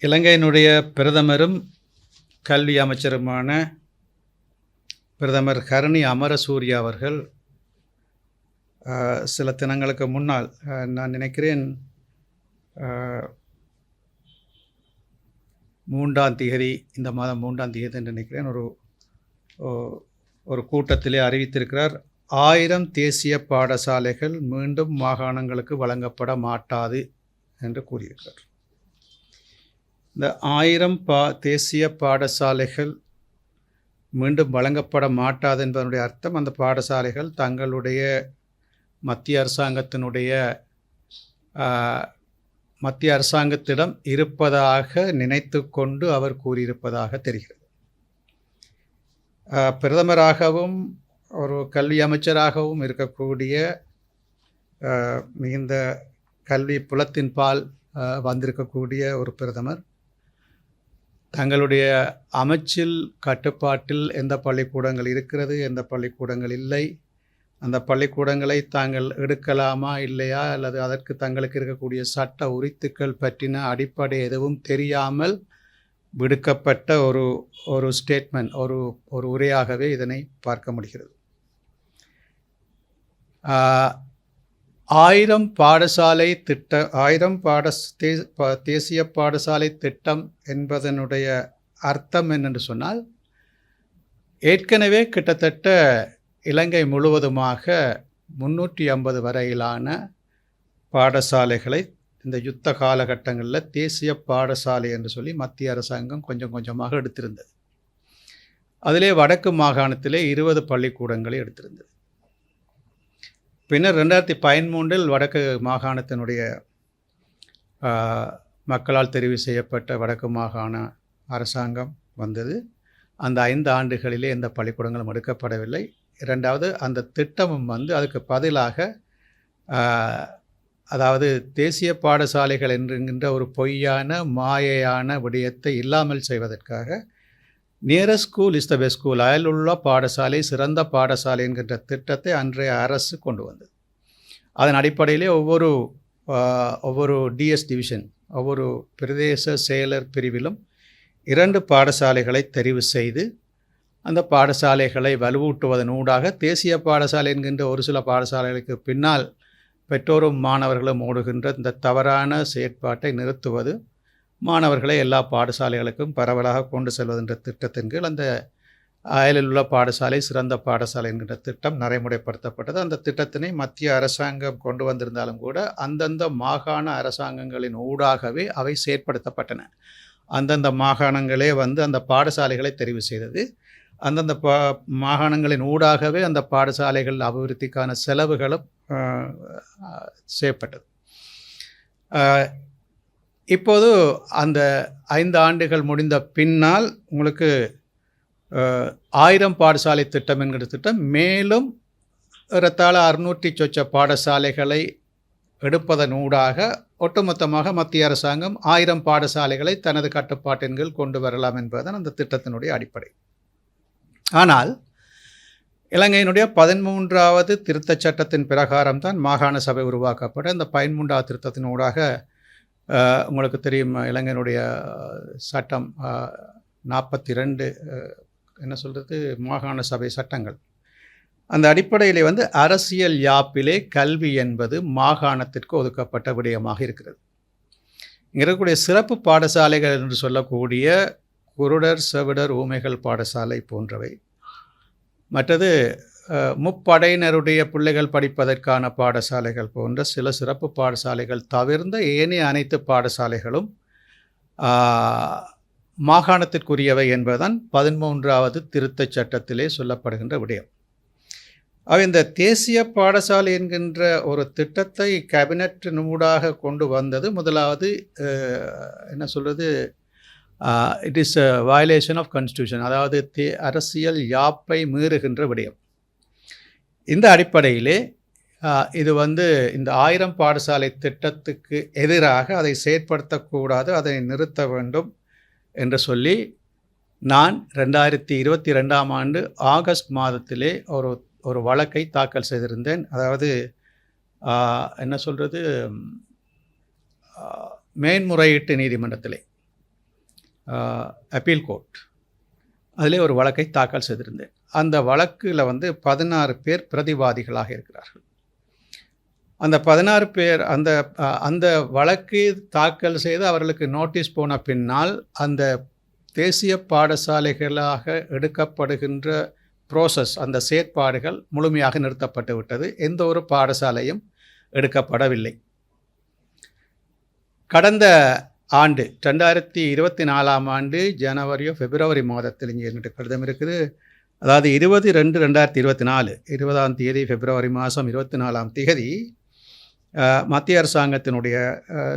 இலங்கையினுடைய பிரதமரும் கல்வி அமைச்சருமான பிரதமர் கருணி அமரசூர்யா அவர்கள் சில தினங்களுக்கு முன்னால் நான் நினைக்கிறேன் மூன்றாம் தேதி இந்த மாதம் மூன்றாம் தேதி என்று நினைக்கிறேன் ஒரு ஓ- ஒரு கூட்டத்திலே அறிவித்திருக்கிறார். ஆயிரம் தேசிய பாடசாலைகள் மீண்டும் மாகாணங்களுக்கு வழங்கப்பட மாட்டாது என்று கூறியிருக்கிறார். இந்த ஆயிரம் பா தேசிய பாடசாலைகள் மீண்டும் வழங்கப்பட மாட்டாது என்பதனுடைய அர்த்தம் அந்த பாடசாலைகள் தங்களுடைய மத்திய அரசாங்கத்தினுடைய மத்திய அரசாங்கத்திடம் இருப்பதாக நினைத்து கொண்டு அவர் கூறியிருப்பதாக தெரிகிறது. பிரதமராகவும் ஒரு கல்வி அமைச்சராகவும் இருக்கக்கூடிய மிகுந்த கல்வி புலத்தின் பால் வந்திருக்கக்கூடிய ஒரு பிரதமர். தங்களுடைய அமைச்சில் கட்டுப்பாட்டில் எந்த பள்ளிக்கூடங்கள் இருக்கிறது எந்த பள்ளிக்கூடங்கள் இல்லை அந்த பள்ளிக்கூடங்களை தாங்கள் எடுக்கலாமா இல்லையா அல்லது அதற்கு தங்களுக்கு இருக்கக்கூடிய சட்ட உரித்துக்கள் பற்றின அடிப்படை எதுவும் தெரியாமல் விடுக்கப்பட்ட ஒரு ஒரு ஸ்டேட்மெண்ட் ஒரு ஒரு உரையாகவே இதனை பார்க்க முடிகிறது. ஆயிரம் பாடசாலை திட்ட ஆயிரம் பாட தே- தேசிய பாடசாலை திட்டம் என்பதனுடைய அர்த்தம் என்னென்று சொன்னால் ஏற்கனவே கிட்டத்தட்ட இலங்கை முழுவதுமாக முன்னூற்றி ஐம்பது வரையிலான பாடசாலைகளை இந்த யுத்த காலகட்டங்களில் தேசிய பாடசாலை என்று சொல்லி மத்திய அரசாங்கம் கொஞ்சம் கொஞ்சமாக எடுத்திருந்தது. அதிலே வடக்கு மாகாணத்திலே இருபது பள்ளிக்கூடங்களை எடுத்திருந்தது. பின்னர் ரெண்டாயிரத்தி பதிமூன்றில் வடக்கு மாகாணத்தினுடைய மக்களால் தெரிவு செய்யப்பட்ட வடக்கு மாகாண அரசாங்கம் வந்தது. அந்த ஐந்து ஆண்டுகளிலே எந்த பள்ளிக்கூடங்களும் எடுக்கப்படவில்லை. இரண்டாவது அந்த திட்டமும் வந்து அதுக்கு பதிலாக அதாவது தேசிய பாடசாலைகள் என்கின்ற ஒரு பொய்யான மாயையான விடயத்தை இல்லாமல் செய்வதற்காக nearest school is the best school அயலுள்ள பாடசாலை சிறந்த பாடசாலை என்கின்ற திட்டத்தை அன்றைய அரசு கொண்டு வந்தது. அதன் அடிப்படையிலே ஒவ்வொரு ஒவ்வொரு டிஎஸ் டிவிஷன் ஒவ்வொரு பிரதேச செயலர் பிரிவிலும் இரண்டு பாடசாலைகளை தெரிவு செய்து அந்த பாடசாலைகளை வலுவூட்டுவதன் ஊடாக தேசிய பாடசாலை என்கின்ற ஒரு சில பாடசாலைகளுக்கு பின்னால் பெற்றோரும் மாணவர்களும் ஓடுகின்ற இந்த தவறான செயற்பாட்டை நிறுத்துவது மாணவர்களை எல்லா பாடசாலைகளுக்கும் பரவலாக கொண்டு செல்வதென்ற திட்டத்தின் கீழ் அந்த அயலில் உள்ள பாடசாலை சிறந்த பாடசாலை என்கின்ற திட்டம் நடைமுறைப்படுத்தப்பட்டது. அந்த திட்டத்தினை மத்திய அரசாங்கம் கொண்டு வந்திருந்தாலும் கூட அந்தந்த மாகாண அரசாங்கங்களின் ஊடாகவே அவை செயற்படுத்தப்பட்டன. அந்தந்த மாகாணங்களே வந்து அந்த பாடசாலைகளை தெரிவு செய்தது. அந்தந்த பா மாகாணங்களின் ஊடாகவே அந்த பாடசாலைகள் அபிவிருத்திக்கான செலவுகளும் செய்யப்பட்டது இப்போது அந்த ஐந்து ஆண்டுகள் முடிந்த பின்னால் உங்களுக்கு ஆயிரம் பாடசாலை திட்டம் என்கிற திட்டம் மேலும் ஏறத்தாழ அறுநூற்றி சொச்ச பாடசாலைகளை எடுப்பதன் ஊடாக ஒட்டுமொத்தமாக மத்திய அரசாங்கம் ஆயிரம் பாடசாலைகளை தனது கட்டுப்பாட்டின் கீழ் கொண்டு வரலாம் என்பதுதான் அந்த திட்டத்தினுடைய அடிப்படை. ஆனால் இலங்கையினுடைய பதிமூன்றாவது திருத்தச் சட்டத்தின் பிரகாரம் தான் மாகாண சபை உருவாக்கப்பட்ட இந்த பதிமூன்றாவது திருத்தத்தின் ஊடாக உங்களுக்கு தெரியும் இலங்கையினுடைய சட்டம் நாற்பத்தி ரெண்டு என்ன சொல்கிறது மாகாண சபை சட்டங்கள். அந்த அடிப்படையிலே வந்து அரசியல் யாப்பிலே கல்வி என்பது மாகாணத்திற்கு ஒதுக்கப்பட்ட விடயமாக இருக்கிறது. இங்கே இருக்கக்கூடிய சிறப்பு பாடசாலைகள் என்று சொல்லக்கூடிய குருடர் செவிடர் ஊமைகள் பாடசாலை போன்றவை. மற்றது முப்படையினருடைய பிள்ளைகள் படிப்பதற்கான பாடசாலைகள் போன்ற சில சிறப்பு பாடசாலைகள் தவிர்ந்த ஏனைய அனைத்து பாடசாலைகளும் மாகாணத்திற்குரியவை என்பதுதான் பதிமூன்றாவது திருத்தச் சட்டத்திலே சொல்லப்படுகின்ற விடயம். அவை இந்த தேசிய பாடசாலை என்கின்ற ஒரு திட்டத்தை கேபினட்டினூடாக கொண்டு வந்தது. முதலாவது என்ன சொல்கிறது it is a violation of constitution அதாவது தே அரசியல் யாப்பை மீறுகின்ற விடயம். இந்த அடிப்படையிலே இது வந்து இந்த ஆயிரம் பாடசாலை திட்டத்துக்கு எதிராக அதை செயற்படுத்தக்கூடாது அதை நிறுத்த வேண்டும் என்று சொல்லி நான் ரெண்டாயிரத்தி இருபத்தி ரெண்டாம் ஆண்டு ஆகஸ்ட் மாதத்திலே ஒரு ஒரு வழக்கை தாக்கல் செய்திருந்தேன். அதாவது என்ன சொல்கிறது மேன்முறையீட்டு நீதிமன்றத்திலே அப்பீல் கோர்ட் அதிலே ஒரு வழக்கை தாக்கல் செய்திருந்தேன். அந்த வழக்கில் வந்து பதினாறு பேர் பிரதிவாதிகளாக இருக்கிறார்கள். அந்த பதினாறு பேர் அந்த அந்த வழக்கு தாக்கல் செய்து அவர்களுக்கு நோட்டீஸ் போன பின்னால் அந்த தேசிய பாடசாலைகளாக எடுக்கப்படுகின்ற ப்ரோசஸ் அந்த செயற்பாடுகள் முழுமையாக நிறுத்தப்பட்டு விட்டது. எந்த ஒரு பாடசாலையும் எடுக்கப்படவில்லை. கடந்த ஆண்டு ரெண்டாயிரத்தி இருபத்தி நாலாம் ஆண்டு ஜனவரியோ பிப்ரவரி மாதத்தில் இங்கே என்னுடைய கடிதம் இருக்குது. அதாவது இருபது ரெண்டு ரெண்டாயிரத்தி இருபத்தி நாலு இருபதாம் தேதி பிப்ரவரி மாதம் இருபத்தி நாலாம் தேதி மத்திய அரசாங்கத்தினுடைய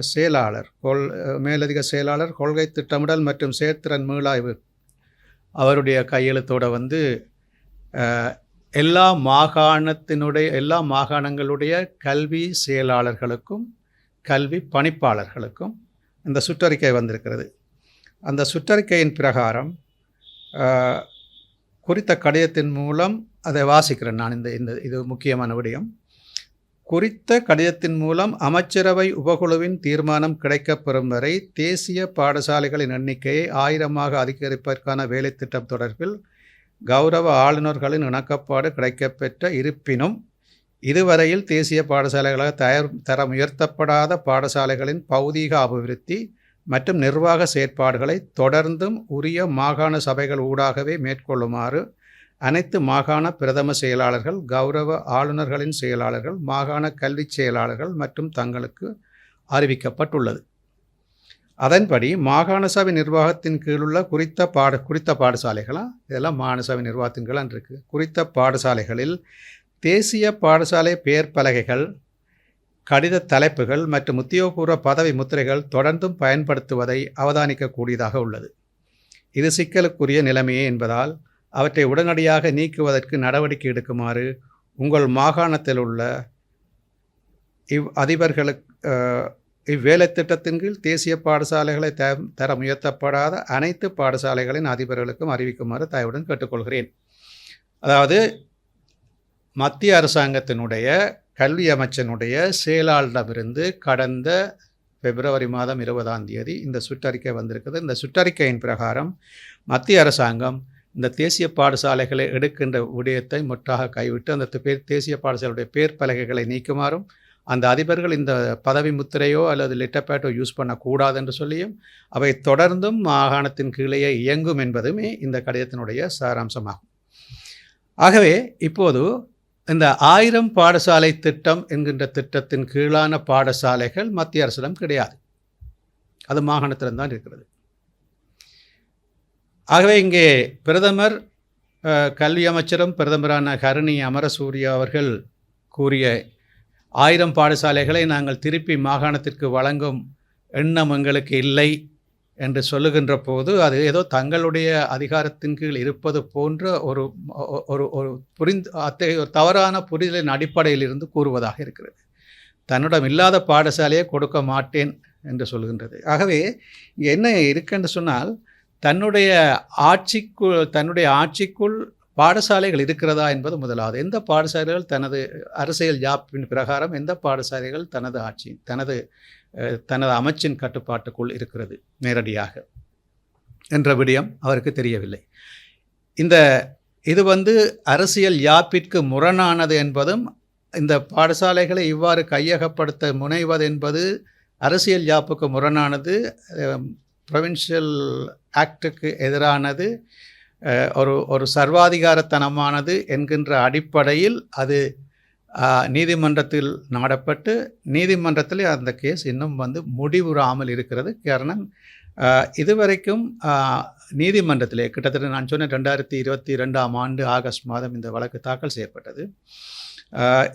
செயலாளர் கொள் மேலதிக செயலாளர் கொள்கை திட்டமிடல் மற்றும் செயற்திறன் மீளாய்வு அவருடைய கையெழுத்தோட வந்து எல்லா மாகாணத்தினுடைய எல்லா மாகாணங்களுடைய கல்வி செயலாளர்களுக்கும் கல்வி பணிப்பாளர்களுக்கும் இந்த சுற்றறிக்கை வந்திருக்கிறது. அந்த சுற்றறிக்கையின் பிரகாரம் குறித்த கடிதத்தின் மூலம் அதை வாசிக்கிறேன் நான் இந்த இந்த இது முக்கியமான விடயம். குறித்த கடிதத்தின் மூலம் அமைச்சரவை உபகுழுவின் தீர்மானம் கிடைக்கப்பெறும் வரை தேசிய பாடசாலைகளின் எண்ணிக்கையை ஆயிரமாக அதிகரிப்பதற்கான வேலைத்திட்டம் தொடர்பில் கௌரவ ஆளுநர்களின் இணக்கப்பாடு கிடைக்கப்பெற்ற இருப்பினும் இதுவரையில் தேசிய பாடசாலைகளாக தயார் தரம் உயர்த்தப்படாத பாடசாலைகளின் பௌதீக அபிவிருத்தி மற்றும் நிர்வாக செயற்பாடுகளை தொடர்ந்தும் உரிய மாகாண சபைகள் ஊடாகவே மேற்கொள்ளுமாறு அனைத்து மாகாண பிரதம செயலாளர்கள் கௌரவ ஆளுநர்களின் செயலாளர்கள் மாகாண கல்வி செயலாளர்கள் மற்றும் தங்களுக்கு அறிவிக்கப்பட்டுள்ளது. அதன்படி மாகாண சபை நிர்வாகத்தின் கீழுள்ள குறித்த பாட குறித்த பாடசாலைகளாக இதெல்லாம் மாகாண சபை நிர்வாகத்தின் கீழ் இருக்குது குறித்த பாடசாலைகளில் தேசிய பாடசாலை பெயர் பலகைகள் கடித தலைப்புகள் மற்றும் உத்தியோகபூர்வ பதவி முத்திரைகள் தொடர்ந்தும் பயன்படுத்துவதை அவதானிக்கக்கூடியதாக உள்ளது. இது சிக்கலுக்குரிய நிலைமையே என்பதால் அவற்றை உடனடியாக நீக்குவதற்கு நடவடிக்கை எடுக்குமாறு உங்கள் மாகாணத்தில் உள்ள இவ் அதிபர்களுக்கு இவ்வேலை திட்டத்தின் கீழ் தேசிய பாடசாலைகளை த தர முயர்த்தப்படாத அனைத்து பாடசாலைகளின் அதிபர்களுக்கும் அறிவிக்குமாறு தயவுடன் கேட்டுக்கொள்கிறேன். அதாவது மத்திய அரசாங்கத்தினுடைய கல்வி அமைச்சனுடைய செயலாளரிடமிருந்து கடந்த பிப்ரவரி மாதம் இருபதாம் தேதி இந்த சுற்றறிக்கை வந்திருக்குது. இந்த சுற்றறிக்கையின் பிரகாரம் மத்திய அரசாங்கம் இந்த தேசிய பாடசாலைகளை எடுக்கின்ற விடயத்தை முற்றாக கைவிட்டு அந்த பேர் தேசிய பாடசாலையுடைய பேர் பலகைகளை நீக்குமாறும் அந்த அதிபர்கள் இந்த பதவி முத்திரையோ அல்லது லிட்டப்பேட்டோ யூஸ் பண்ணக்கூடாது என்று சொல்லியும் அவை தொடர்ந்தும் மாகாணத்தின் கீழேயே இயங்கும் என்பதுமே இந்த கடிதத்தினுடைய சாராம்சமாகும். ஆகவே இப்போது இந்த ஆயிரம் பாடசாலை திட்டம் என்கின்ற திட்டத்தின் கீழான பாடசாலைகள் மத்திய அரசிடம் கிடையாது. அது மாகாணத்தில்தான் இருக்கிறது. ஆகவே இங்கே பிரதமர் கல்வி அமைச்சரும் பிரதமரான கருணி அமரசூரியா அவர்கள் கூறிய ஆயிரம் பாடசாலைகளை நாங்கள் திருப்பி மாகாணத்திற்கு வழங்கும் எண்ணம் எங்களுக்கு இல்லை. என்று சொல்லுகின்ற போது அது ஏதோ தங்களுடைய அதிகாரத்தின் கீழ் இருப்பது போன்ற ஒரு ஒரு ஒரு புரிந்து அத்தகைய ஒரு தவறான புரிதலின் அடிப்படையில் இருந்து கூறுவதாக இருக்கிறது. தன்னிடம் இல்லாத பாடசாலையை கொடுக்க மாட்டேன் என்று சொல்கின்றது. ஆகவே என்ன இருக்குன்னு சொன்னால் தன்னுடைய ஆட்சிக்குள் தன்னுடைய ஆட்சிக்குள் பாடசாலைகள் இருக்கிறதா என்பது முதலாவது. எந்த பாடசாலைகள் தனது அரசியல் ஜாப்பின் பிரகாரம் எந்த பாடசாலைகள் தனது ஆட்சி தனது தனது அமைச்சின் கட்டுப்பாட்டுக்குள் இருக்கிறது நேரடியாக. என்ற விடயம் அவருக்கு தெரியவில்லை. இந்த இது வந்து அரசியல் யாப்பிற்கு முரணானது என்பதும் இந்த பாடசாலைகளை இவ்வாறு கையகப்படுத்த முனைவது என்பது அரசியல் யாப்புக்கு முரணானது ப்ரொவின்ஷியல் ஆக்டுக்கு எதிரானது ஒரு ஒரு சர்வாதிகாரத்தனமானது என்கின்ற அடிப்படையில் அது நீதிமன்றத்தில் நாடப்பட்டு நீதிமன்றத்தில் அந்த கேஸ் இன்னும் வந்து முடிவுறாமல் இருக்கிறது. காரணம் இதுவரைக்கும் நீதிமன்றத்திலே கிட்டத்தட்ட நான் சொன்ன ரெண்டாயிரத்தி இருபத்தி ரெண்டாம் ஆண்டு ஆகஸ்ட் மாதம் இந்த வழக்கு தாக்கல் செய்யப்பட்டது.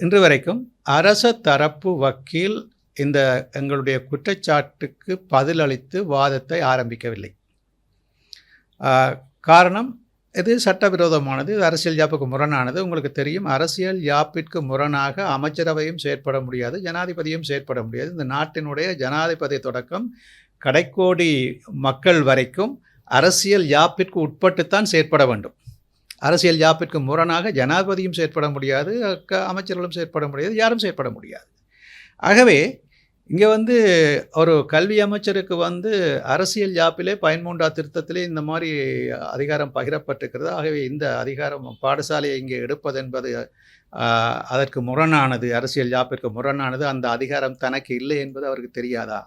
இன்று வரைக்கும் அரச தரப்பு வக்கீல் இந்த எங்களுடைய குற்றச்சாட்டுக்கு பதிலளித்து வாதத்தை ஆரம்பிக்கவில்லை. காரணம் இது சட்டவிரோதமானது இது அரசியல் யாப்புக்கு முரணானது. உங்களுக்கு தெரியும் அரசியல் யாப்பிற்கு முரணாக அமைச்சரவையும் செயற்பட முடியாது ஜனாதிபதியும் செயற்பட முடியாது. இந்த நாட்டினுடைய ஜனாதிபதி தொடக்கம் கடைக்கோடி மக்கள் வரைக்கும் அரசியல் யாப்பிற்கு உட்பட்டுத்தான் செயற்பட வேண்டும். அரசியல் யாப்பிற்கு முரணாக ஜனாதிபதியும் செயற்பட முடியாது அமைச்சர்களும் செயற்பட முடியாது யாரும் செயற்பட முடியாது. ஆகவே இங்கே வந்து ஒரு கல்வி அமைச்சருக்கு வந்து அரசியல் யாப்பிலே பயன்மூண்டா திருத்தத்திலே இந்த மாதிரி அதிகாரம் பகிரப்பட்டிருக்கிறது. ஆகவே இந்த அதிகாரம் பாடசாலையை இங்கே எடுப்பது என்பது அதற்கு முரணானது அரசியல் யாப்பிற்கு முரணானது அந்த அதிகாரம் தனக்கு இல்லை என்பது அவருக்கு தெரியாதா?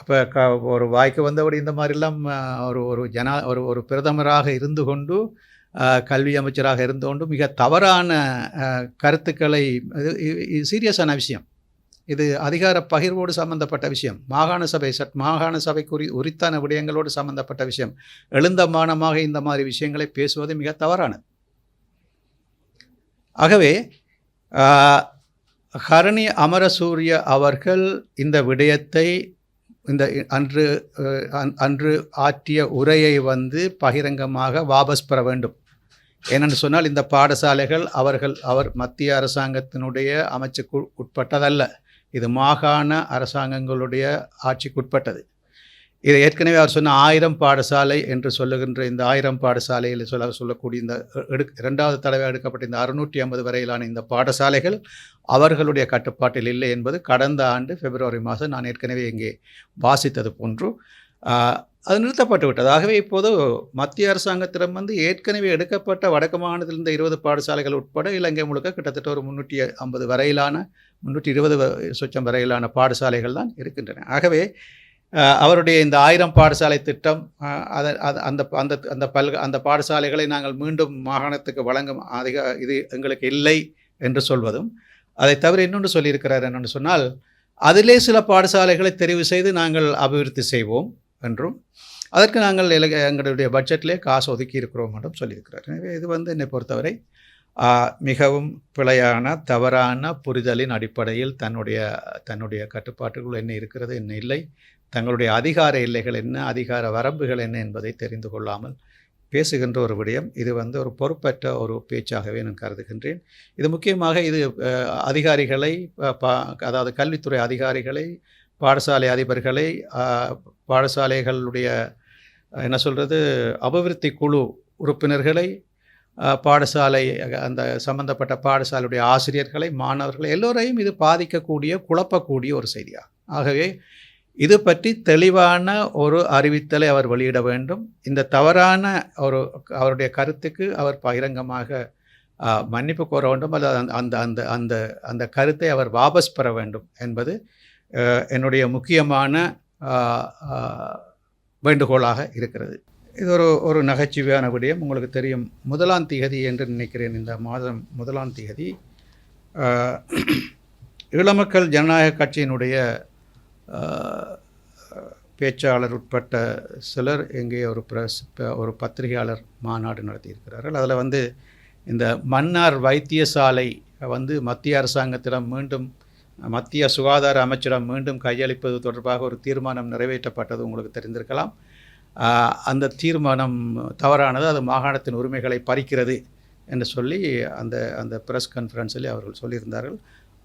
அப்போ க ஒரு வாய்க்கு வந்தபடி இந்த மாதிரிலாம் ஒரு ஒரு ஜனா ஒரு ஒரு பிரதமராக இருந்து கொண்டு கல்வி அமைச்சராக இருந்து கொண்டு மிக தவறான கருத்துக்களை இது சீரியஸான விஷயம். இது அதிகார பகிர்வோடு சம்பந்தப்பட்ட விஷயம். மாகாண சபை சட் மாகாண சபை குறி உரித்தான விடயங்களோடு சம்பந்தப்பட்ட விஷயம். எழுந்த மானமாக இந்த மாதிரி விஷயங்களை பேசுவது மிக தவறானது. ஆகவே ஹரணி அமரசூரிய அவர்கள் இந்த விடயத்தை இந்த அன்று அன்று ஆற்றிய உரையை வந்து பகிரங்கமாக வாபஸ் பெற வேண்டும். ஏனென்று சொன்னால் இந்த பாடசாலைகள் அவர்கள் அவர் மத்திய அரசாங்கத்தினுடைய அமைச்சுக்கு உட்பட்டதல்ல. இது மாகாண அரசாங்கங்களுடைய ஆட்சிக்குட்பட்டது. இதை ஏற்கனவே அவர் சொன்ன ஆயிரம் பாடசாலை என்று சொல்லுகின்ற இந்த ஆயிரம் பாடசாலையில் சொல்ல சொல்லக்கூடிய இந்த எடு இரண்டாவது தடவை எடுக்கப்பட்ட இந்த அறுநூற்றி ஐம்பது வரையிலான இந்த பாடசாலைகள் அவர்களுடைய கட்டுப்பாட்டில் இல்லை என்பது கடந்த ஆண்டு பிப்ரவரி மாதம் நான் ஏற்கனவே இங்கே வாசித்தது போன்று அது நிறுத்தப்பட்டு விட்டது. ஆகவே இப்போது மத்திய அரசாங்கத்திடம் வந்து ஏற்கனவே எடுக்கப்பட்ட வடக்கு மாநிலத்திலிருந்து இருபது பாடசாலைகள் உட்பட இலங்கை முழுக்க கிட்டத்தட்ட ஒரு முந்நூற்றி ஐம்பது வரையிலான முந்நூற்றி இருபது சொச்சம் வரையிலான பாடசாலைகள் தான் இருக்கின்றன. ஆகவே அவருடைய இந்த ஆயிரம் பாடசாலை திட்டம் அதை அந்த அந்த அந்த பல்க அந்த பாடசாலைகளை நாங்கள் மீண்டும் மாகாணத்துக்கு வழங்கும் அதிக இது எங்களுக்கு இல்லை என்று சொல்வதும் அதை தவிர இன்னொன்று சொல்லியிருக்கிறார் என்னென்னு சொன்னால் அதிலே சில பாடசாலைகளை தெரிவு செய்து நாங்கள் அபிவிருத்தி செய்வோம். என்றும் அதற்கு நாங்கள் எங்களுடைய பட்ஜெட்டிலே காசு ஒதுக்கி இருக்கிறோம் என்றும் சொல்லியிருக்கிறார். எனவே இது வந்து என்னை பொறுத்தவரை மிகவும் பிழையான தவறான புரிதலின் அடிப்படையில் தன்னுடைய தன்னுடைய கட்டுப்பாட்டுக்குள் என்ன இருக்கிறது என்ன இல்லை தங்களுடைய அதிகார எல்லைகள் என்ன அதிகார வரம்புகள் என்ன என்பதை தெரிந்து கொள்ளாமல் பேசுகின்ற ஒரு விடயம். இது வந்து ஒரு பொறுப்பற்ற ஒரு பேச்சாகவே நான் கருதுகின்றேன். இது முக்கியமாக இது அதிகாரிகளை அதாவது கல்வித்துறை அதிகாரிகளை பாடசாலை அதிபர்களை பாடசாலைகளுடைய என்ன சொல்கிறது அபிவிருத்தி குழு உறுப்பினர்களை பாடசாலை அந்த சம்பந்தப்பட்ட பாடசாலையுடைய ஆசிரியர்களை மாணவர்களை எல்லோரையும் இது பாதிக்கக்கூடிய குழப்பக்கூடிய ஒரு செய்தியாகும் ஆகவே இது பற்றி தெளிவான ஒரு அறிவித்தலை அவர் வெளியிட வேண்டும். இந்த தவறான ஒரு அவருடைய கருத்துக்கு அவர் பகிரங்கமாக மன்னிப்பு கோர வேண்டும். அல்லது அந்த- அந்த அந்த அந்த அந்த கருத்தை அவர் வாபஸ் பெற வேண்டும் என்பது என்னுடைய முக்கியமான வேண்டுகோளாக இருக்கிறது. இது ஒரு ஒரு நகைச்சுவையான விடயம். உங்களுக்கு தெரியும் முதலாம் திகதி என்று நினைக்கிறேன். இந்த மாதம் முதலாம் திகதி இளமக்கள் ஜனநாயக கட்சியினுடைய பேச்சாளர் உட்பட்ட சிலர் எங்கே ஒரு பிரஸ் ஒரு பத்திரிகையாளர் மாநாடு நடத்தியிருக்கிறார்கள். அதில் வந்து இந்த மன்னார் வைத்தியசாலை வந்து மத்திய அரசாங்கத்திடம் மீண்டும் மத்திய சுகாதார அமைச்சிடம் மீண்டும் கையளிப்பது தொடர்பாக ஒரு தீர்மானம் நிறைவேற்றப்பட்டது உங்களுக்கு தெரிந்திருக்கலாம். அந்த தீர்மானம் தவறானது அது மாகாணத்தின் உரிமைகளை பறிக்கிறது என்று சொல்லி அந்த அந்த ப்ரெஸ் கான்ஃபரன்ஸில் அவர்கள் சொல்லியிருந்தார்கள்.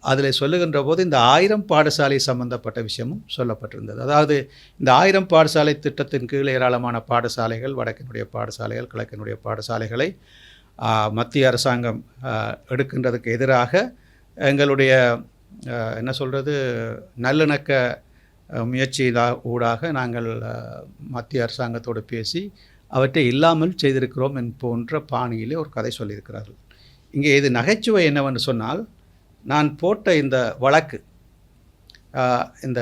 அதில் சொல்லுகின்ற போது இந்த ஆயிரம் பாடசாலை சம்பந்தப்பட்ட விஷயமும் சொல்லப்பட்டிருந்தது. அதாவது இந்த ஆயிரம் பாடசாலை திட்டத்தின் கீழ் ஏராளமான பாடசாலைகள் வடக்கினுடைய பாடசாலைகள் கிழக்கினுடைய பாடசாலைகளை மத்திய அரசாங்கம் எடுக்கின்றதுக்கு எதிராக எங்களுடைய என்ன சொல்கிறது நல்லிணக்க முயற்சி ஊடாக நாங்கள் மத்திய அரசாங்கத்தோடு பேசி அவற்றை இல்லாமல் செய்திருக்கிறோம் என் போன்ற பாணியிலே ஒரு கதை சொல்லியிருக்கிறார்கள். இங்கே இது நகைச்சுவை என்னவென்று சொன்னால் நான் போட்ட இந்த வழக்கு இந்த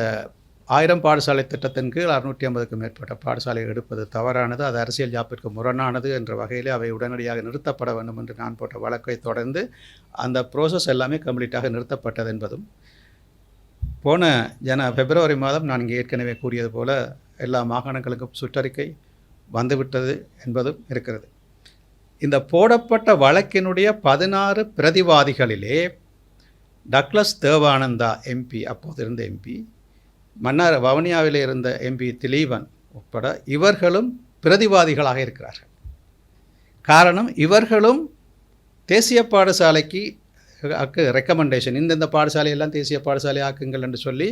ஆயிரம் பாடசாலை திட்டத்தின் கீழ் அறுநூற்றி ஐம்பதுக்கும் மேற்பட்ட பாடசாலை எடுப்பது தவறானது. அது அரசியல் ஜாப்பிற்கு முரணானது என்ற வகையிலே அவை உடனடியாக நிறுத்தப்பட வேண்டும் என்று நான் போட்ட வழக்கை தொடர்ந்து அந்த ப்ரோசஸ் எல்லாமே கம்ப்ளீட்டாக நிறுத்தப்பட்டது என்பதும் போன ஜன பிப்ரவரி மாதம் நான் இங்கே ஏற்கனவே கூறியது போல எல்லா மாகாணங்களுக்கும் சுற்றறிக்கை வந்துவிட்டது என்பதும் இருக்கிறது. இந்த போடப்பட்ட வழக்கினுடைய பதினாறு பிரதிவாதிகளிலே டக்ளஸ் தேவானந்தா எம்பி அப்போது இருந்த எம்பி மன்னார் வவுனியாவில் இருந்த எம்பி திலீபன் உட்பட இவர்களும் பிரதிவாதிகளாக இருக்கிறார்கள். காரணம் இவர்களும் தேசிய பாடசாலைக்கு அக்கு ரெக்கமெண்டேஷன் இந்தந்த பாடசாலையெல்லாம் தேசிய பாடசாலை ஆக்குங்கள் என்று சொல்லி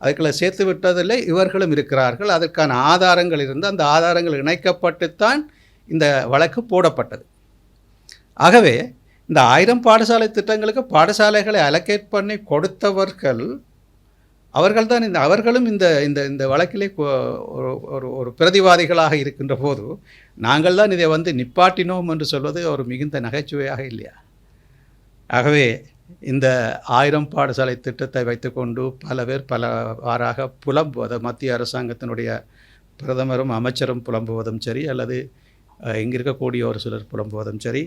அதுக்குள்ள சேர்த்து விட்டதில் இவர்களும் இருக்கிறார்கள். அதற்கான ஆதாரங்கள் இருந்து அந்த ஆதாரங்கள் இணைக்கப்பட்டுத்தான் இந்த வழக்கு போடப்பட்டது. ஆகவே இந்த ஆயிரம் பாடசாலை திட்டங்களுக்கு பாடசாலைகளை அலோகேட் பண்ணி கொடுத்தவர்கள் அவர்கள் தான் இந்த அவர்களும் இந்த இந்த இந்த வழக்கிலே ஒரு ஒரு ஒரு பிரதிவாதிகளாக இருக்கின்ற போது நாங்கள் தான் இதை வந்து நிப்பாட்டினோம் என்று சொல்வது ஒரு மிகுந்த நகைச்சுவையாக இல்லையா? ஆகவே இந்த ஆயிரம் பாடசாலை திட்டத்தை வைத்துக்கொண்டு பல பேர் பல வாராக புலம்புவது மத்திய அரசாங்கத்தினுடைய பிரதமரும் அமைச்சரும் புலம்புவதும் சரி அல்லது இங்கே இருக்கக்கூடிய ஒரு சிலர் புலம்புவதும் சரி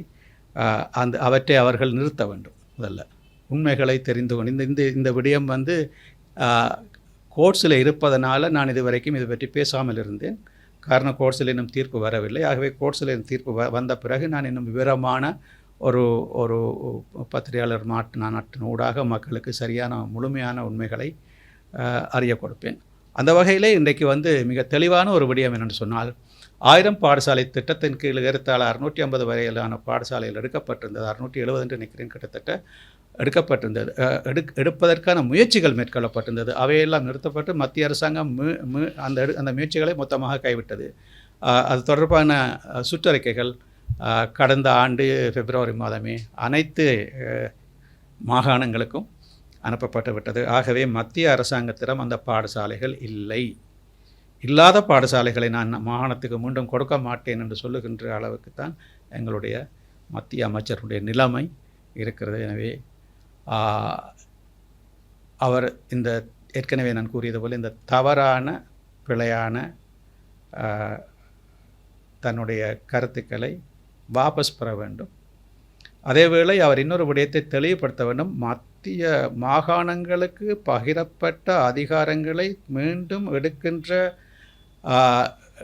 அந்த அவற்றை அவர்கள் நிறுத்த வேண்டும் முதல்ல. உண்மைகளை தெரிந்து கொண்டு இந்த இந்த இந்த விடயம் வந்து கோர்ட்ஸில் இருப்பதனால நான் இதுவரைக்கும் இது பற்றி பேசாமல் இருந்தேன். காரணம் கோர்ட்ஸில் இன்னும் தீர்ப்பு வரவில்லை. ஆகவே கோர்ட்ஸில் இன்னும் தீர்ப்பு வ வந்த பிறகு நான் இன்னும் விவரமான ஒரு ஒரு பத்திரிகையாளர் மாட்டு நாட்டின் ஊடாக மக்களுக்கு சரியான முழுமையான உண்மைகளை அறிய கொடுப்பேன். அந்த வகையிலே இன்றைக்கு வந்து மிக தெளிவான ஒரு விடயம் என்னென்னு சொன்னால் ஆயிரம் பாடசாலை திட்டத்தின் கீழ் ஏறத்தாழ அறுநூற்றி ஐம்பது வரையிலான பாடசாலையில் எடுக்கப்பட்டிருந்தது. அறுநூற்றி எழுபது என்று நினைக்கிறேன் கிட்டத்தட்ட எடுக்கப்பட்டிருந்தது. எடுக் எடுப்பதற்கான முயற்சிகள் மேற்கொள்ளப்பட்டிருந்தது. அவையெல்லாம் நிறுத்தப்பட்டு மத்திய அரசாங்கம் அந்த எடு- அந்த முயற்சிகளை மொத்தமாக கைவிட்டது. அது தொடர்பான சுற்றறிக்கைகள் கடந்த ஆண்டு பிப்ரவரி மாதமே அனைத்து மாகாணங்களுக்கும் அனுப்பப்பட்டு விட்டது. ஆகவே மத்திய அரசாங்கத்திடம் அந்த பாடசாலைகள் இல்லை. இல்லாத பாடசாலைகளை நான் மாகாணத்துக்கு மீண்டும் கொடுக்க மாட்டேன் என்று சொல்லுகின்ற அளவுக்கு தான் எங்களுடைய மத்திய அமைச்சருடைய நிலைமை இருக்கிறது. எனவே அவர் இந்த ஏற்கனவே நான் கூறியது போல் இந்த தவறான பிழையான தன்னுடைய கருத்துக்களை வாபஸ் பெற வேண்டும். அதேவேளை அவர் இன்னொரு விடயத்தை தெளிவுபடுத்த வேண்டும். மத்திய மாகாணங்களுக்கு பகிரப்பட்ட அதிகாரங்களை மீண்டும் எடுக்கின்ற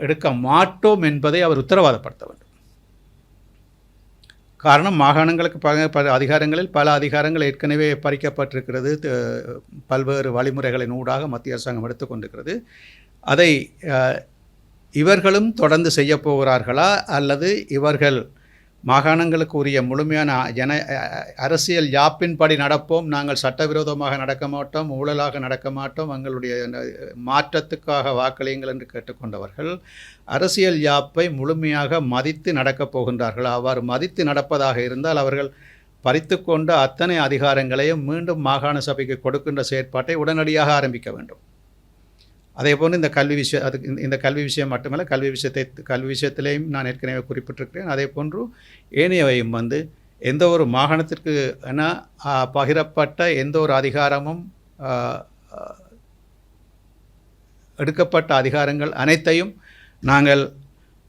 எடுக்க மாட்டோம் என்பதை அவர் உத்தரவாதப்படுத்த வேண்டும். காரணம் மாகாணங்களுக்கு பக பல அதிகாரங்களில் பல அதிகாரங்கள் ஏற்கனவே பறிக்கப்பட்டிருக்கிறது. பல்வேறு வழிமுறைகளின் ஊடாக மத்திய அரசாங்கம் எடுத்துக்கொண்டிருக்கிறது அதை இவர்களும் தொடர்ந்து செய்யப்போகிறார்களா அல்லது இவர்கள் மாகாணங்களுக்கு உரிய முழுமையான ஜன அரசியல் யாப்பின்படி நடப்போம். நாங்கள் சட்டவிரோதமாக நடக்க மாட்டோம் ஊழலாக நடக்க மாட்டோம். எங்களுடைய மாற்றத்துக்காக வாக்களியுங்கள் என்று கேட்டுக்கொண்டவர்கள் அரசியல் யாப்பை முழுமையாக மதித்து நடக்கப் போகின்றார்கள். அவ்வாறு மதித்து நடப்பதாக இருந்தால் அவர்கள் பறித்து கொண்ட அத்தனை அதிகாரங்களையும் மீண்டும் மாகாண சபைக்கு கொடுக்கின்ற செயற்பாட்டை உடனடியாக ஆரம்பிக்க வேண்டும். அதே போன்று இந்த கல்வி விஷயம் அதுக்கு இந்த- கல்வி விஷயம் மட்டுமல்ல கல்வி விஷயத்தை கல்வி விஷயத்திலையும் நான் ஏற்கனவே குறிப்பிட்டிருக்கிறேன். அதே போன்று ஏனையவையும் வந்து எந்த ஒரு மாகாணத்திற்கு என பகிரப்பட்ட எந்த ஒரு அதிகாரமும் எடுக்கப்பட்ட அதிகாரங்கள் அனைத்தையும் நாங்கள்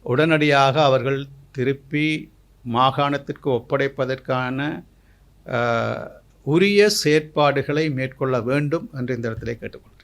உடனடியாக அவர்கள் திருப்பி மாகாணத்திற்கு ஒப்படைப்பதற்கான உரிய செயற்பாடுகளை மேற்கொள்ள வேண்டும் என்று இந்த இடத்திலே கேட்டுக்கொள்கிறேன்.